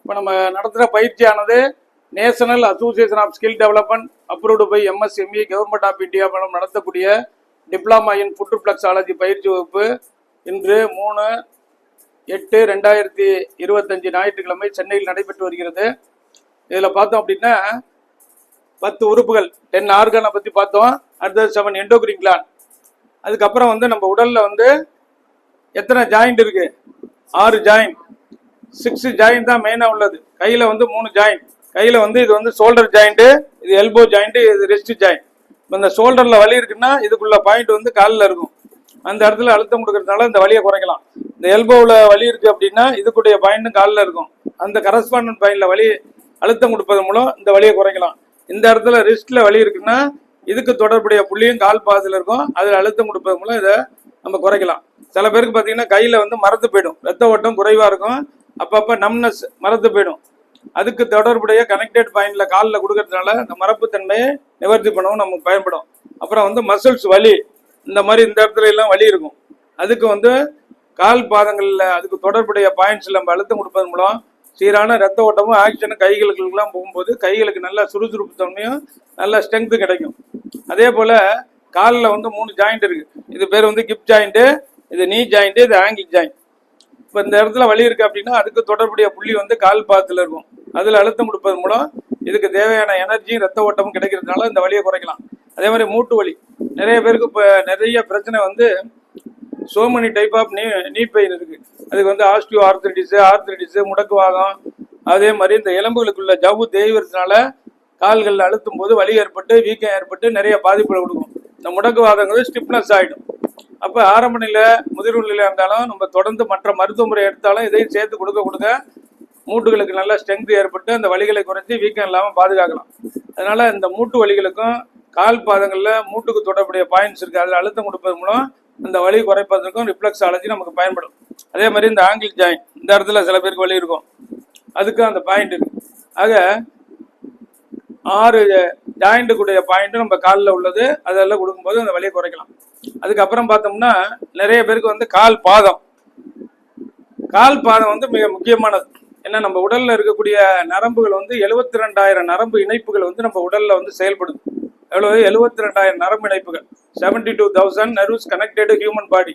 இப்போ நம்ம நடத்துகிற பயிற்சியானது national association of skill development approved by MSME government of India மூலம் நடத்தக்கூடிய டிப்ளமா இன் ஃபுட் ஃபுட்ரிப்ளக்ஸாலஜி பயிற்சி வகுப்பு இன்று மூணு எட்டு ரெண்டாயிரத்தி இருபத்தஞ்சு ஞாயிற்றுக்கிழமை சென்னையில் நடைபெற்று வருகிறது. இதில் பார்த்தோம் அப்படின்னா பத்து உறுப்புகள் டென் ஆர்கனை பற்றி பார்த்தோம். அடுத்தது செவன் எண்டோக்ரின் கிளான் அதுக்கப்புறம் வந்து நம்ம உடலில் வந்து எத்தனை ஜாயிண்ட் இருக்குது ஆறு ஜாயிண்ட் சிக்ஸ் ஜாயிண்ட் தான் மெயினாக உள்ளது. கையில் வந்து மூணு ஜாயிண்ட் கையில் வந்து இது வந்து ஷோல்டர் ஜாயிண்ட்டு இது எல்போ ஜாயிண்ட்டு இது ரெஸ்ட் ஜாயிண்ட் இந்த ஷோல்டரில் வலி இருக்குன்னா இதுக்குள்ள பாயிண்ட் வந்து காலில் இருக்கும். அந்த இடத்துல அழுத்தம் கொடுக்கறதுனால இந்த வலியை குறைக்கலாம். இந்த எல்போவில் வலி இருக்கு அப்படின்னா இதுக்குடைய பாயிண்ட்டும் காலில் இருக்கும். அந்த கரஸ்பாண்டன்ட் பாயிண்ட்ல வலி அழுத்தம் கொடுப்பதன் மூலம் இந்த வலியை குறைக்கலாம். இந்த இடத்துல ரிஸ்ட்ல வலி இருக்குன்னா இதுக்கு தொடர்புடைய புள்ளியும் கால் பாதத்தில் இருக்கும். அதில் அழுத்தம் கொடுப்பதன் மூலம் இதை நம்ம குறைக்கலாம். சில பேருக்கு பார்த்தீங்கன்னா கையில் வந்து மரத்து போயிடும். ரத்த ஓட்டம் குறைவாக இருக்கும். அப்பப்போ நம்னஸ் மரத்து போயிடும். அதுக்கு தொடர்புடைய கனெக்டட் பாயிண்ட்ல காலில் கொடுக்கறதுனால அந்த மரப்பு தன்மையை நிவர்த்தி பண்ணவும் நமக்கு பயன்படும். அப்புறம் வந்து மசில்ஸ் வலி. இந்த மாதிரி இந்த இடத்துல எல்லாம் வலி இருக்கும். அதுக்கு வந்து கால் பாதங்களில் அதுக்கு தொடர்புடைய பாயிண்ட்ஸில் நம்ம அழுத்தம் கொடுப்பதன் மூலம் சீரான ரத்த ஓட்டமும் ஆக்சிஜனும் கைகளுக்குலாம் போகும்போது கைகளுக்கு நல்ல சுறுசுறுப்பு தன்மையும் நல்ல ஸ்ட்ரென்த்து கிடைக்கும். அதே போல் காலில் வந்து மூணு ஜாயிண்ட் இருக்கு. இது பேர் வந்து கிப் ஜாயிண்ட்டு இது நீ ஜாயிண்ட்டு இது ஆங்கிள் ஜாயிண்ட் இப்போ இந்த இடத்துல வலி இருக்கு அப்படின்னா அதுக்கு தொடர்புடைய புள்ளி வந்து கால் பாதத்தில் இருக்கும். அதில் அழுத்தம் கொடுப்பதன் மூலம் இதுக்கு தேவையான எனர்ஜியும் ரத்த ஓட்டமும் கிடைக்கிறதுனால இந்த வலியை குறைக்கலாம். அதே மாதிரி மூட்டு வலி. நிறைய பேருக்கு இப்போ நிறைய பிரச்சனை வந்து சோமனி டைப் ஆஃப் நீ நீ பெயின் இருக்கு. அதுக்கு வந்து ஆஸ்டியோ ஆர்த்தடிஸ் ஆர்த்தடிஸ் முடக்குவாதம் அதே மாதிரி இந்த எலும்புகளுக்குள்ள ஜவ்வு தேய்வதுனால கால்களில் அழுத்தும் போது வலி ஏற்பட்டு வீக்கம் ஏற்பட்டு நிறைய பாதிப்புகளை கொடுக்கும். இந்த முடக்குவாதங்கிறது ஸ்டிப்னஸ் ஆகிடும் அப்போ ஆரம்ப நிலை முதிர்வு நிலை இருந்தாலும் நம்ம தொடர்ந்து மற்ற மருத்துவமுறை எடுத்தாலும் இதையும் சேர்த்து கொடுக்க கொடுக்க மூட்டுகளுக்கு நல்ல ஸ்ட்ரென்த் ஏற்பட்டு அந்த வலிகளை குறைச்சி வீக்கம் இல்லாமல் பாதுகாக்கலாம். அதனால இந்த மூட்டு வலிகளுக்கும் கால் பாதங்களில் மூட்டுக்கு தொடர்புடைய பாயிண்ட்ஸ் இருக்குது அதில் அழுத்தம் கொடுப்பது மூலம் அந்த வலி குறைப்பதற்கும் ரிஃப்ளெக்ஸ் அலர்ஜி நமக்கு பயன்படும். அதே மாதிரி இந்த ஆங்கிள் ஜாயிண்ட் இந்த இடத்துல சில பேருக்கு வலி இருக்கும். அதுக்கும் அந்த பாயிண்ட் இருக்கு. ஆக ஆறு ஜாயிண்ட்டுக்குடைய பாயிண்ட்டும் நம்ம காலில் உள்ளது அதெல்லாம் கொடுக்கும்போது அந்த வலியை குறைக்கலாம். அதுக்கப்புறம் பார்த்தோம்னா நிறைய பேருக்கு வந்து கால் பாதம். கால் பாதம் வந்து மிக முக்கியமானது. ஏன்னா நம்ம உடல்ல இருக்கக்கூடிய நரம்புகள் வந்து எழுபத்தி ரெண்டாயிரம் நரம்பு இணைப்புகள் வந்து நம்ம உடல்ல வந்து செயல்படுது. எவ்வளவு? எழுபத்தி ரெண்டாயிரம் நரம்பு இணைப்புகள். Seventy two thousand nerves connected human body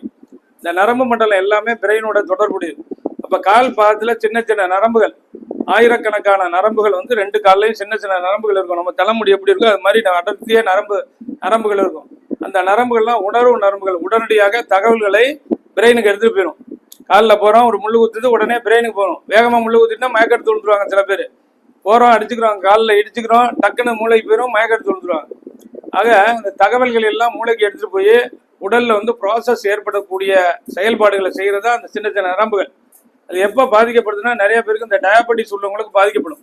இந்த நரம்பு மண்டலம் எல்லாமே பிரெயினோட தொடர்புடையது. அப்ப கால் பாதத்துல சின்ன சின்ன நரம்புகள் ஆயிரக்கணக்கான நரம்புகள் வந்து ரெண்டு கால்லையும் சின்ன சின்ன நரம்புகள் இருக்கும். நம்ம தலைமுடி எப்படி இருக்கோ அது மாதிரி அடர்த்திய நரம்பு நரம்புகள் இருக்கும். அந்த நரம்புகள்லாம் உணர்வு நரம்புகள் உடனடியாக தகவல்களை பிரெயினுக்கு எடுத்துகிட்டு போயிடும் காலில் போகிறோம் ஒரு முள்ளு குத்துது உடனே பிரெயினுக்கு போகிறோம் வேகமாக முள்ளு குத்திட்டா மயக்கெடுத்து விழுந்துருவாங்க சில பேர். போகிறோம் அடிச்சுக்கிறோம் காலில் இடிச்சுக்கிறோம் டக்குன்னு மூளைக்கு போயிடும் மயக்கெடுத்து விழுந்துருவாங்க. ஆக இந்த தகவல்கள் எல்லாம் மூளைக்கு எடுத்துகிட்டு போய் உடலில் வந்து ப்ராசஸ் ஏற்படக்கூடிய செயல்பாடுகளை செய்கிறதா அந்த சின்ன சின்ன நரம்புகள். அது எப்போ பாதிக்கப்படுதுன்னா நிறைய பேருக்கு இந்த டயபெட்டிஸ் உள்ளவங்களுக்கு பாதிக்கப்படும்.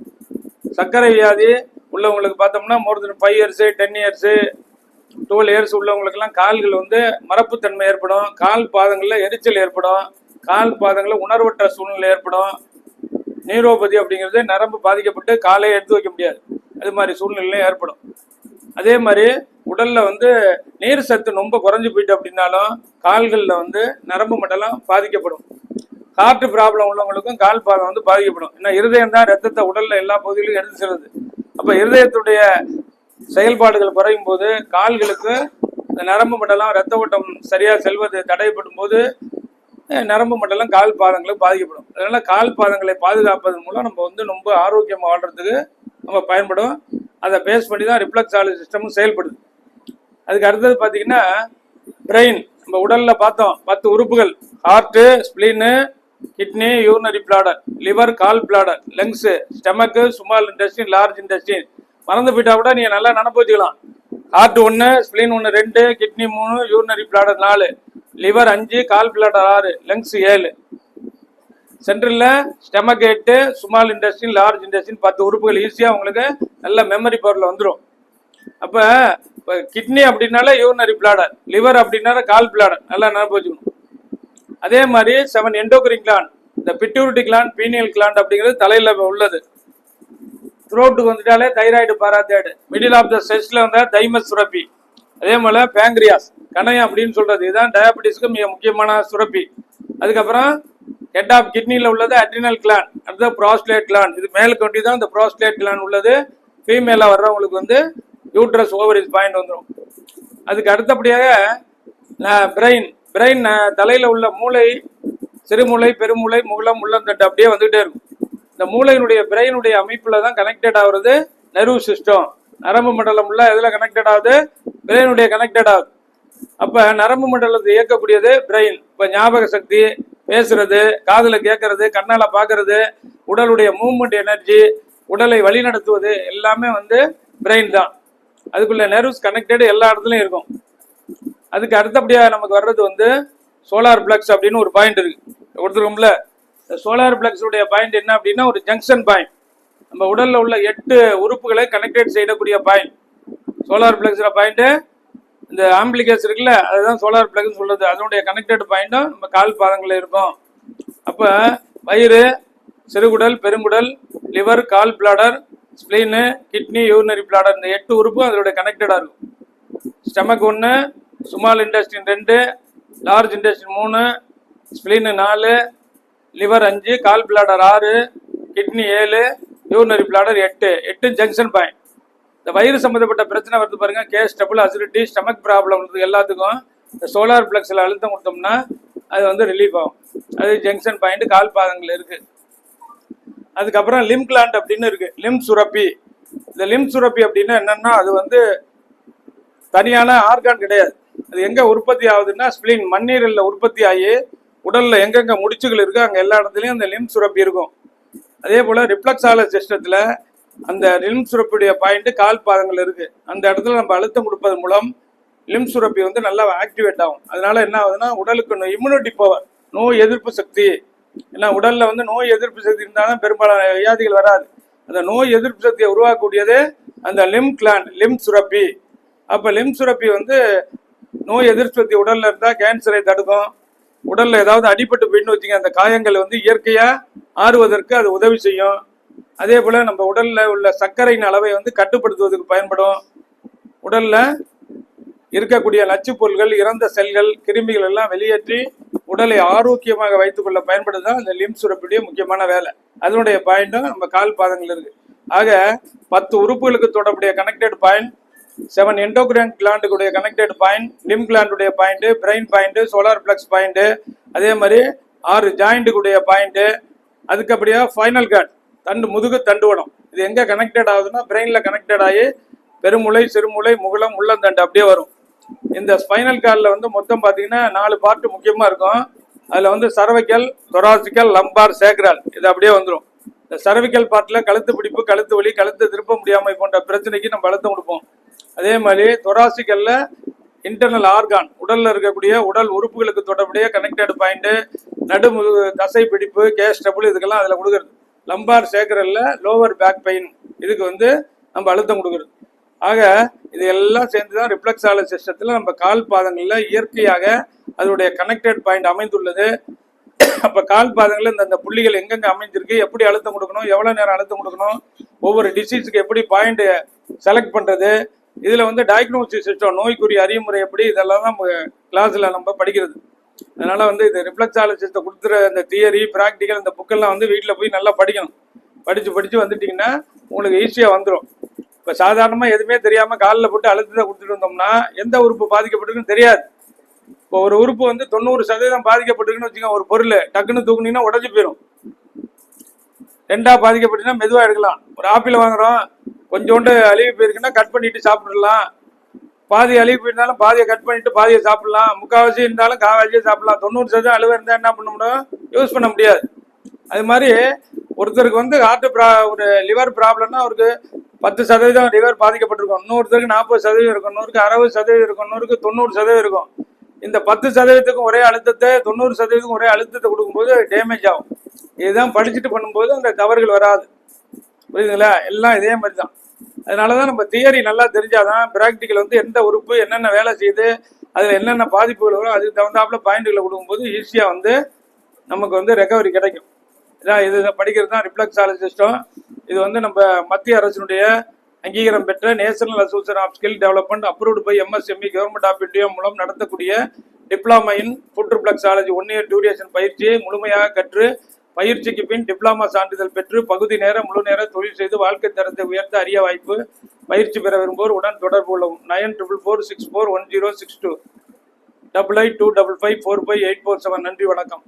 சர்க்கரை வியாதி உள்ளவங்களுக்கு பார்த்தோம்னா more then five years ten years twelve years உள்ளவங்களுக்கெல்லாம் கால்கள் வந்து மரப்புத்தன்மை ஏற்படும். கால் பாதங்களில் எரிச்சல் ஏற்படும். கால் பாதங்களில் உணர்வற்ற சூழ்நிலை ஏற்படும். நீரோபதி அப்படிங்கிறது நரம்பு பாதிக்கப்பட்டு காலை எடுத்து வைக்க முடியாது. அது மாதிரி சூழ்நிலையும் ஏற்படும். அதே மாதிரி உடலில் வந்து நீர் சத்து ரொம்ப குறைஞ்சி போயிட்டு அப்படின்னாலும் கால்களில் வந்து நரம்பு மண்டலம் பாதிக்கப்படும். ஹார்ட் ப்ராப்ளம் உள்ளவங்களுக்கும் கால் பாதம் வந்து பாதிக்கப்படும். ஏன்னா இருதயம் தான் ரத்தத்தை உடலில் எல்லா பகுதியிலும் எடுத்து செல்லுது. அப்போ இருதயத்துடைய செயல்பாடுகள் குறையும் போது கால்களுக்கு நரம்பு மண்டலம் ரத்த ஓட்டம் சரியாக செல்வது தடைப்படும் போது நரம்பு மண்டலம் கால் பாதங்களுக்கு பாதிக்கப்படும். அதனால் கால் பாதங்களை பாதுகாப்பதன் மூலம் நம்ம வந்து ரொம்ப ஆரோக்கியமாக வாழ்றதுக்கு நம்ம பயன்படும். அதை பேஸ் பண்ணி தான் ரிஃப்ளெக்ஸாலஜி சிஸ்டமும் செயல்படுது. அதுக்கு அடுத்தது பார்த்தீங்கன்னா பிரெயின் நம்ம உடலில் பார்த்தோம் பத்து உறுப்புகள். Heart spleen kidney urinary bladder liver gall bladder lungs stomach small intestine large intestine மறந்து போயிட்டா கூட நீங்க நல்லா நினப்பு வச்சுக்கலாம். ஹார்ட் ஒன்று ஸ்பிளின் ஒன்று ரெண்டு கிட்னி மூணு யூரினரி பிளாடர் நாலு லிவர் அஞ்சு கால் பிளாடர் ஆறு லங்ஸ் ஏழு. சென்ட்ரலில் ஸ்டெமக் எட்டு ஸ்மால் இண்டஸ்ட்ரின் லார்ஜ் இண்டஸ்ட்ரின் பத்து உறுப்புகள் ஈஸியாக உங்களுக்கு நல்ல மெமரி பவரில் வந்துடும் அப்போ இப்போ கிட்னி அப்படின்னால யூரினரி பிளாடர் லிவர் அப்படின்னால கால் பிளாடர் நல்லா நினைப்பு வச்சுக்கணும். அதே மாதிரி செவன் எண்டோக்ரின் கிளான் இந்த பிட்யூரிட்டி கிளான் பீனியல் கிளாண்ட் அப்படிங்கிறது தலையில் உள்ளது. த்ரோட்டுக்கு வந்துட்டாலே thyroid parathyroid middle of the செஸ்ட்ல வந்தால் தைமஸ் சுரப்பி. அதே போல பேங்க்ரியாஸ் கணையம் அப்படின்னு சொல்றது. இதுதான் டயபெட்டிஸ்க்கு மிக முக்கியமான சுரப்பி. அதுக்கப்புறம் ஹெட் ஆஃப் கிட்னியில் உள்ளது அட்ரினல் கிளான் அடுத்தது ப்ராஸ்லேட் கிளான் இது மேலுக்கு ஒண்டி தான் இந்த ப்ராஸ்லேட் கிளான் உள்ளது. ஃபீமேலாக வர்றவங்களுக்கு வந்து யூட்ரஸ் ஓவரிஸ் பாயிண்ட் வந்துடும் அதுக்கு அடுத்தபடியாக பிரெயின் பிரெயின் தலையில் உள்ள மூளை சிறுமூளை பெருமூளை முகலம் உள்ளந்தட்டு அப்படியே வந்துகிட்டே இருக்கும். இந்த மூளையினுடைய பிரெயினுடைய அமைப்பில் தான் கனெக்டட் ஆகுறது நர்வ் சிஸ்டம் நரம்பு மண்டலம் உள்ள எதில் கனெக்டட் ஆகுது? பிரெயினுடைய கனெக்டட் ஆகுது. அப்போ நரம்பு மண்டலத்தை இயக்கக்கூடியது பிரெயின் இப்போ ஞாபக சக்தி பேசுறது காதில் கேட்கறது கண்ணால் பார்க்கறது உடலுடைய மூவ்மெண்ட் எனர்ஜி உடலை வழிநடத்துவது எல்லாமே வந்து பிரெயின் தான். அதுக்குள்ள நெர்வ்ஸ் கனெக்டட் எல்லா இடத்துலையும் இருக்கும். அதுக்கு அடுத்தபடியாக நமக்கு வர்றது வந்து சோலார் பிளக்ஸ் அப்படின்னு ஒரு பாயிண்ட் இருக்கு. கொடுத்துருக்கோம்ல இந்த சோலார் பிளக்ஸுடைய பாயிண்ட் என்ன அப்படின்னா ஒரு ஜங்ஷன் பாயிண்ட். நம்ம உடலில் உள்ள எட்டு உறுப்புகளை கனெக்டட் செய்யக்கூடிய பாயிண்ட். சோலார் பிளக்ஸில் பாயிண்ட்டு இந்த ஆம்பிளிகேஸ் இருக்குல்ல அதுதான் சோலார் பிளக்ஸ் சொல்கிறது அதனுடைய கனெக்டட் பாயிண்ட்டும் நம்ம கால் பாதங்களில் இருக்கும். அப்போ வயிறு சிறுகுடல் பெருங்குடல் liver gall bladder spleen kidney urinary bladder இந்த எட்டு உறுப்பும் அதனுடைய கனெக்டடாக இருக்கும். ஸ்டமக் ஒன்று ஸ்மால் இண்டஸ்ட்ரின் ரெண்டு லார்ஜ் இண்டஸ்ட்ரின் மூணு ஸ்ப்ளீனு நாலு லிவர் அஞ்சு கால் பிளாடர் ஆறு கிட்னி ஏழு யூரினரி பிளாடர் எட்டு. எட்டு ஜங்ஷன் பாயிண்ட் இந்த வயிறு சம்மந்தப்பட்ட பிரச்சனை வருது பாருங்க. Gas double acidity stomach problem எல்லாத்துக்கும் இந்த சோலார் பிளக்ஸில் அழுத்தம் கொடுத்தோம்னா அது வந்து ரிலீஃப் ஆகும். அது ஜங்ஷன் பாயிண்ட் கால் பாதங்கள் இருக்கு. அதுக்கப்புறம் லிம் கிளாண்ட் அப்படின்னு இருக்கு. லிம் சுரப்பி. இந்த லிம் சுரப்பி அப்படின்னா என்னன்னா அது வந்து தனியான ஆர்கான் கிடையாது. அது எங்கே உற்பத்தி ஆகுதுன்னா ஸ்பிளின் மண்ணீரலில் உற்பத்தி ஆகி உடல்ல எங்கெங்க முடிச்சுகள் இருக்கோ அங்க எல்லா இடத்துலயும் அந்த லிம் சுரப்பி இருக்கும். அதே போல ரிப்ளக்ஸால சிஸ்டத்துல அந்த லிம் சுரப்பியுடைய பாயிண்ட் கால் பாதங்கள் இருக்கு. அந்த இடத்துல நம்ம அழுத்தம் கொடுப்பதன் மூலம் லிம் சுரப்பி வந்து நல்லா ஆக்டிவேட் ஆகும். அதனால என்ன ஆகுதுன்னா உடலுக்கு இம்யூனிட்டி பவர் நோய் எதிர்ப்பு சக்தி. ஏன்னா உடல்ல வந்து நோய் எதிர்ப்பு சக்தி இருந்தாலும் பெரும்பாலான வியாதிகள் வராது. அந்த நோய் எதிர்ப்பு சக்தியை உருவாக்கக்கூடியது அந்த லிம் கிளான் லிம் சுரப்பி. அப்ப லிம் சுரப்பி வந்து நோய் எதிர்ப்பு சக்தி உடல்ல இருந்தா கேன்சரை தடுக்கும். உடல்ல ஏதாவது அடிபட்டு போயிட்டு வச்சுங்க அந்த காயங்கள் வந்து இயற்கையா ஆறுவதற்கு அது உதவி செய்யும். அதே போல நம்ம உடல்ல உள்ள சர்க்கரையின் அளவை வந்து கட்டுப்படுத்துவதற்கு பயன்படும். உடல்ல இருக்கக்கூடிய நச்சு பொருள்கள் இறந்த செல்கள் கிருமிகள் எல்லாம் வெளியேற்றி உடலை ஆரோக்கியமாக வைத்துக்கொள்ள பயன்படுதுதான் அந்த லிம் சுரப்பியுடைய முக்கியமான வேலை. அதனுடைய பாயிண்ட்டும் நம்ம கால் பாதங்கள் இருக்கு. ஆக பத்து உறுப்புகளுக்கு தொடர்புடைய கனெக்டட் பாயிண்ட் செவன் எண்டோகிரான் கிளாண்டுடைய connected point Lim கிளாண்டுடைய point brain point solar plexus point அதே மாதிரி ஆறு ஜாயிண்ட்டுக்குடைய பாயிண்ட் அதுக்கப்படியா ஃபைனல் கார்டு தண்டு முதுகு தண்டுவடம் இது எங்க கனெக்டட் ஆகுதுன்னா பிரெயின்ல கனெக்டட் ஆகி பெருமுளை சிறுமுளை முகுளம் உள்ளந்தண்டு அப்படியே வரும். இந்த ஸ்பைனல் கார்டில் வந்து மொத்தம் பார்த்தீங்கன்னா நாலு பார்ட் முக்கியமாக இருக்கும். அதில் வந்து சர்வைக்கல் தொராசிக்கல் லம்பார் சேக்ரால் இது அப்படியே வந்துடும் இந்த சர்விக்கல் பார்ட்டில் கழுத்து பிடிப்பு கழுத்து வலி கழுத்து திருப்ப முடியாமல் போன்ற பிரச்சனைக்கு நம்ம அழுத்தம் கொடுப்போம். அதே மாதிரி தொராசிக்கல்ல இன்டர்னல் ஆர்கான் உடல்ல இருக்கக்கூடிய உடல் உறுப்புகளுக்கு தொடர்புடைய கனெக்டட் பாயிண்ட் நடுமுதுகு தசை பிடிப்பு கேஸ் டபுள் இதுக்கெல்லாம் அதில் கொடுக்குறது. லம்பார் சேக்கரல்ல லோவர் பேக் பெயின் இதுக்கு வந்து நம்ம அழுத்தம் கொடுக்குறது. ஆக இது எல்லாம் சேர்ந்து தான் ரிஃப்ளெக்ஸால சிஸ்டத்தில் நம்ம கால் பாதங்களில் இயற்கையாக அதனுடைய கனெக்டட் பாயிண்ட் அமைந்துள்ளது. அப்போ கால் பாதங்களில் இந்த புள்ளிகள் எங்கெங்க அமைஞ்சிருக்கு எப்படி அழுத்தம் கொடுக்கணும் எவ்வளோ நேரம் அழுத்தம் கொடுக்கணும் ஒவ்வொரு டிசீஸுக்கு எப்படி பாயிண்ட் செலக்ட் பண்ணுறது இதில் வந்து டயக்னோசிஸ் சிஸ்டம் நோய்க்குரிய அறிமுறை எப்படி இதெல்லாம் தான் கிளாஸில் நம்ம படிக்கிறது. அதனால் வந்து இது ரிஃப்ளெக்ஸாலஜிஸ்ட்டை கொடுத்துற அந்த தியரி ப்ராக்டிக்கல் இந்த புக்கெல்லாம் வந்து வீட்டில் போய் நல்லா படிக்கணும். படித்து படித்து வந்துட்டிங்கன்னா உங்களுக்கு ஈஸியாக வந்துடும் இப்போ சாதாரணமாக எதுவுமே தெரியாமல் காலில் போட்டு அழுத்தத்தை கொடுத்துட்டு இருந்தோம்னா எந்த உறுப்பு பாதிக்கப்பட்டிருக்குன்னு தெரியாது. இப்போ ஒரு உறுப்பு வந்து தொண்ணூறு சதவீதம் பாதிக்கப்பட்டிருக்குன்னு வச்சுக்கோங்க ஒரு பொருள் டக்குன்னு தூக்குனீங்கன்னா உடஞ்சி போயிடும் ரெண்டாக பாதிக்கப்பட்டுன்னா மெதுவாக எடுக்கலாம். ஒரு ஆப்பிள் வாங்குகிறோம் கொஞ்சோண்டு அழுகி போயிருக்குன்னா கட் பண்ணிட்டு சாப்பிடலாம் பாதி அழுகி போயிருந்தாலும் பாதியை கட் பண்ணிட்டு பாதியை சாப்பிடலாம். முக்கால்வாசி இருந்தாலும் காவாசியே சாப்பிடலாம். தொண்ணூறு சதவீதம் அழுவ இருந்தால் என்ன பண்ண முடியும்? யூஸ் பண்ண முடியாது. அது மாதிரி ஒருத்தருக்கு வந்து ஹார்ட் ப்ரா ஒரு லிவர் ப்ராப்ளம்னா அவருக்கு பத்து சதவீதம் லிவர் பாதிக்கப்பட்டிருக்கும். இன்னொருத்தருக்கு நாற்பது சதவீதம் இருக்கும். இன்னொருக்கு அறுபது சதவீதம் இருக்கும். இன்னொருக்கு தொண்ணூறு சதவீதம் இருக்கும். இந்த பத்து சதவீதத்துக்கும் ஒரே அழுத்தத்தை தொண்ணூறு சதவீதத்துக்கும் ஒரே அழுத்தத்தை கொடுக்கும்போது டேமேஜ் ஆகும். இதுதான் படிச்சுட்டு பண்ணும்போது அந்த தவறுகள் வராது. புரியுதுங்களா? எல்லாம் இதே மாதிரி தான் அதனால தான் நம்ம தியரி நல்லா தெரிஞ்சாதான் ப்ராக்டிக்கல் வந்து எந்த உறுப்பு என்னென்ன வேலை செய்யுது அதில் என்னென்ன பாதிப்புகள் வரும் அதுக்கு தகுந்தாப்புல பாயிண்ட்களை கொடுக்கும்போது ஈஸியாக வந்து நமக்கு வந்து ரெக்கவரி கிடைக்கும். இதான் இது படிக்கிறது தான் ரிஃப்ளெக்ஸாலஜி சிஸ்டம் இது வந்து நம்ம மத்திய அரசினுடைய அங்கீகாரம் பெற்ற national association of skill development approved by MSME government of India மூலம் நடத்தக்கூடிய diploma in foot reflexology one year duration பயிற்சியை முழுமையாக கற்று பயிற்சிக்கு பின் டிப்ளமா சான்றிதழ் பெற்று பகுதி நேர முழு நேர தொழில் செய்து வாழ்க்கை தரத்தை உயர்த்த அரிய வாய்ப்பு பயிற்சி பெற விரும்புவோர் உடன் தொடர்பு கொள்ளவும் nine triple four six four one zero six two. Double eight two double five four five eight four seven. நன்றி வணக்கம்.